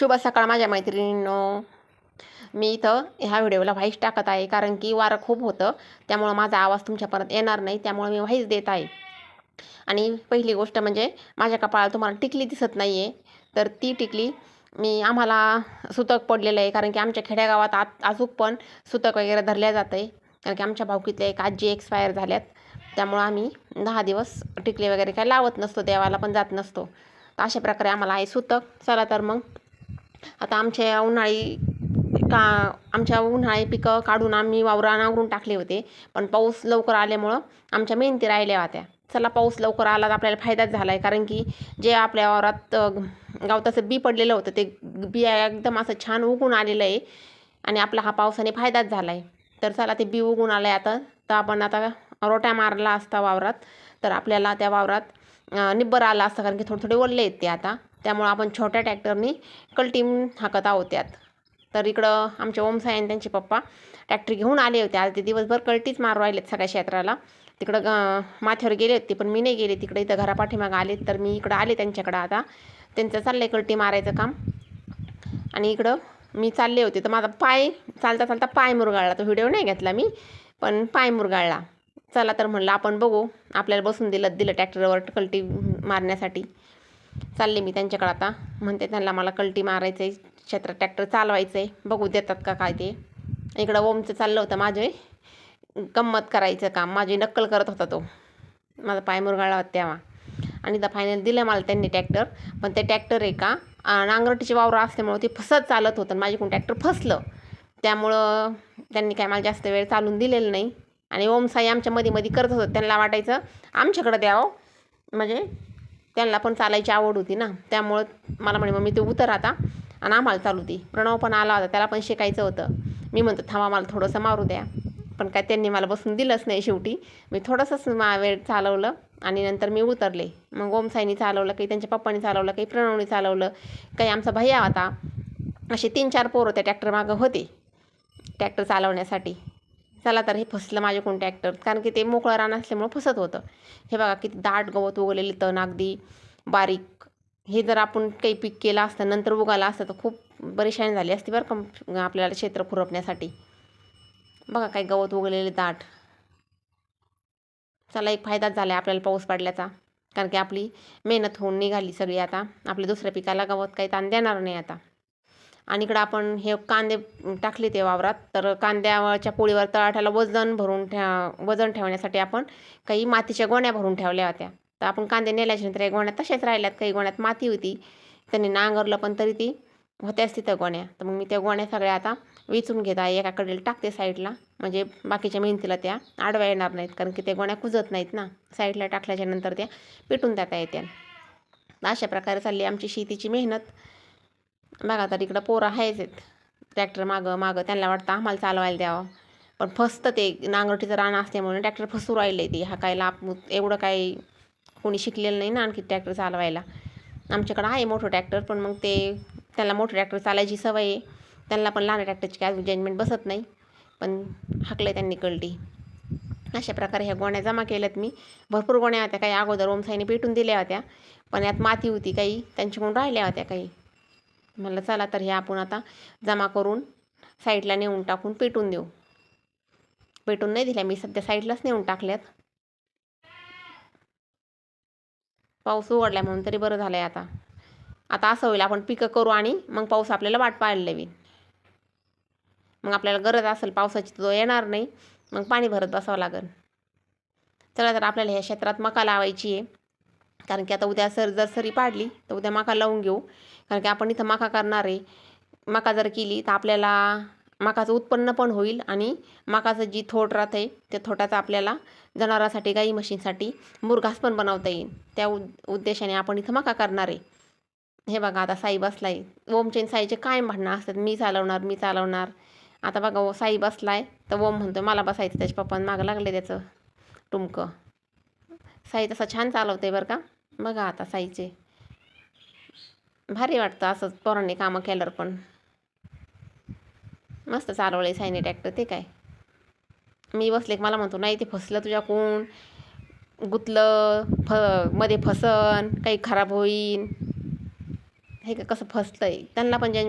शुभ सकाळ माझ्या मैत्रिणींनो. मी इथं ह्या व्हिडिओला व्हाईस टाकत आहे कारण की वारं खूप होतं. त्यामुळं माझा आवाज तुमच्यापर्यंत येणार नाही त्यामुळं मी व्हाईस देत आहे. आणि पहिली गोष्ट म्हणजे माझ्या कपाळाला तुम्हाला टिकली दिसत नाही आहे तर ती टिकली मी आम्हाला सुतक पडलेलं आहे कारण की आमच्या खेड्यागावात आत अजून पण सुतक वगैरे धरल्या जातं आहे कारण की आमच्या भावकीतल्या एक आजी एक्सपायर झाल्यात. त्यामुळं आम्ही दहा दिवस टिकले वगैरे काय लावत नसतो देवाला पण जात नसतो. तर अशा प्रकारे आम्हाला आहे सुतक. चला तर मग आता आमच्या उन्हाळी का आमच्या उन्हाळी पिकं काढून आम्ही वावरा नांगरून टाकले होते. पण पाऊस लवकर आल्यामुळं आमच्या मेहनती राहिल्या होत्या. चला पाऊस लवकर आला तर आपल्याला फायदाच झाला आहे कारण की जे आपल्या वावरात गवताचं बी पडलेलं होतं ते बिया एकदम असं छान उगून आलेलं आहे. आणि आपला हा पावसाने फायदाच झाला आहे तर चला ते बी उगून आलं आहे आता. तर आपण आता रोट्या मारला असता वावरात. तर आपल्याला त्या वावरात निब्बर आला असता. कारण की थोडे थोडे ओलले आहेत ते आता. त्यामुळं आपण छोट्या ट्रॅक्टरनी कल्टीम हाकत आहोत त्यात. तर इकडं आमचे ओमसाई आणि त्यांचे पप्पा ट्रॅक्टर घेऊन आले होते. आज ते दिवसभर कल्टीच मारू राहिलेत सगळ्या क्षेत्राला. तिकडं ग माथ्यावर गेले होते पण मी नाही गेले. तिकडे इथं घरापाठीमागं आले तर मी इकडं आले त्यांच्याकडं आता. त्यांचं चाललं आहे कल्टी मारायचं काम. आणि इकडं मी चालले होते. तर माझा पाय चालता चालता पाय मुरगाळला. तो व्हिडिओ नाही घेतला मी पण पाय मुरगाळला. चला तर म्हणलं आपण बघू. आपल्याला बसून दिलं दिलं ट्रॅक्टरवर कल्टी मारण्यासाठी. चालले मी त्यांच्याकडं आता. म्हणते त्यांना मला कल्टी मारायचं आहे क्षेत्र ट्रॅक्टर चालवायचं आहे बघू देतात का काय ते. इकडं ओमचं चाललं होतं माझे. गंमत करायचं काम. माझी नक्कल करत होता तो. माझा पाय मुरगाळला होता तेव्हा. आणि तर फायनल दिलं मला त्यांनी ट्रॅक्टर पण ते ट्रॅक्टर आहे का नांगरटीची वावरं असल्यामुळं ते फसत चालत होतं आणि कोण ट्रॅक्टर फसलं. त्यामुळं त्यांनी काय मला जास्त वेळ चालून दिलेलं नाही. आणि ओमसाई आमच्या मध्ये मध्ये करत होतं. त्यांना वाटायचं आमच्याकडं द्यावं. म्हणजे त्यांना पण चालायची आवड होती ना. त्यामुळं मला म्हणे मग मी ते उतर आता. आणि आम्हाला चालू ती प्रणव पण आला होता त्याला पण शिकायचं होतं. मी म्हणतो थांबा मला थोडंसं मारू द्या. पण काय त्यांनी मला बसून दिलंच नाही शेवटी. मी थोडंसंच मा वेळ चालवलं आणि नंतर मी उतरले. मग ओमसाईनी चालवलं काही त्यांच्या पप्पानी चालवलं काही प्रणवनी चालवलं काही आमचा भैया होता. असे तीन चार पोरं त्या ट्रॅक्टर मागं होते. ट्रॅक्टर चालवण्यासाठी. चला तर हे फसलं माझे कोणते ॲक्टर कारण की ते मोकळं रान असल्यामुळं फसत होतं. हे बघा किती दाट गवत उगलेलं तण अगदी. बारीक. हे जर आपण काही पीक केलं असतं नंतर उगाला असतं तर खूप परेशानी झाली असती बरं का आपल्याला क्षेत्र खुरपण्यासाठी. बघा काही गवत उगलेले दाट. चला एक फायदाच झाला आहे आपल्याला पाऊस पडल्याचा. कारण की आपली मेहनत होऊन निघाली सगळी आता. आपल्या दुसऱ्या पिकाला गवत काही ताण देणार नाही आता. आणि इकडं आपण हे कांदे टाकले ते वावरात. तर कांद्यावरच्या पोळीवर तळाठ्याला वजन भरून ठेव वजन ठेवण्यासाठी आपण काही मातीच्या गोण्या भरून ठेवल्या होत्या. तर आपण कांदे नेल्याच्या नंतर या गोण्या तशाच राहिल्यात. काही गोण्यात माती होती. त्यांनी नांगरलं पण तरी ती होत्याच तिथं गोण्या. तर मग मी त्या गोण्या सगळ्या आता वेचून घेत आहे. एकाकडे टाकते साईडला. म्हणजे बाकीच्या मेहनतीला त्या आडव्या येणार नाहीत. कारण की त्या गोण्या कुजत नाहीत ना. साईडला टाकल्याच्या नंतर त्या पेटून देता येत्या. अशा प्रकारे चालली आमची शेतीची मेहनत. बघा तर इकडं पोरं आहेच आहेत. ट्रॅक्टर मागं मागं. त्यांना वाटतं आम्हाला चालवायला द्यावं. पण फसतं ते. नांगरटीचं रान असल्यामुळे ट्रॅक्टर फसू राहिले ते. हाकायला आप एवढं काही कोणी शिकलेलं नाही ना आणखी ट्रॅक्टर चालवायला. आमच्याकडं आहे मोठं ट्रॅक्टर पण मग ते त्यांना मोठं ट्रॅक्टर चालायची सवय आहे. त्यांना पण लहान ट्रॅक्टरची काय जजमेंट बसत नाही. पण हाकलं त्यांनी कळली अशा प्रकारे ह्या गोण्या जमा केल्यात मी. भरपूर गोण्या होत्या. काही अगोदर ओमसाईने पेटून दिल्या होत्या. पण यात माती होती काही. त्यांच्याकडून राहिल्या होत्या काही. म्हणलं चला तर हे आपण आता जमा करून साईडला नेऊन टाकून पेटून देऊ. पेटून नाही दिल्या मी सध्या साईडलाच नेऊन टाकल्यात. पाऊस उघडला म्हणून तरी बरं झालं आहे आता. आता असं होईल आपण पिकं करू आणि मग पाऊस आपल्याला वाट पाहायला लावीन. मग आपल्याला गरज असेल पावसाची तो येणार नाही. मग पाणी भरत बसावं लागेल. चला तर आपल्याला ह्या क्षेत्रात मका लावायची आहे. कारण की आता उद्या सर जर सरी पाडली तर उद्या माका लावून घेऊ. कारण की आपण इथं मका करणार आहे. मका जर केली तर आपल्याला मकाचं उत्पन्न पण होईल आणि मकाचं जी थोट राहते त्या थोटाचा आपल्याला जनावरांसाठी गाई म्हशींसाठी मुरघास पण बनवता येईल. त्या उद उद्देशाने आपण इथं मका करणार आहे. हे बघा आता साई बसलाय. ओमचे साईचे काय म्हणणं असतात. मी चालवणार मी चालवणार. आता बघा ओ साई बसलाय तर ओम म्हणतो मला बसायचं त्याच्या पप्पांना मागं लागले त्याचं. टुमकं. साई तसा छान चालवते बरं का. बघा आता साईचे. भारी वाटतं असंच पोरांनी कामं केल्यावर पण. मस्त चालवले साईने ट्रॅक्टर ते काय? मी बसले मला म्हणतो नाही ते फसलं तुझ्या कोण गुतलं फ मध्ये फसन काही खराब होईन. हे का कसं फसतं आहे त्यांना पण जज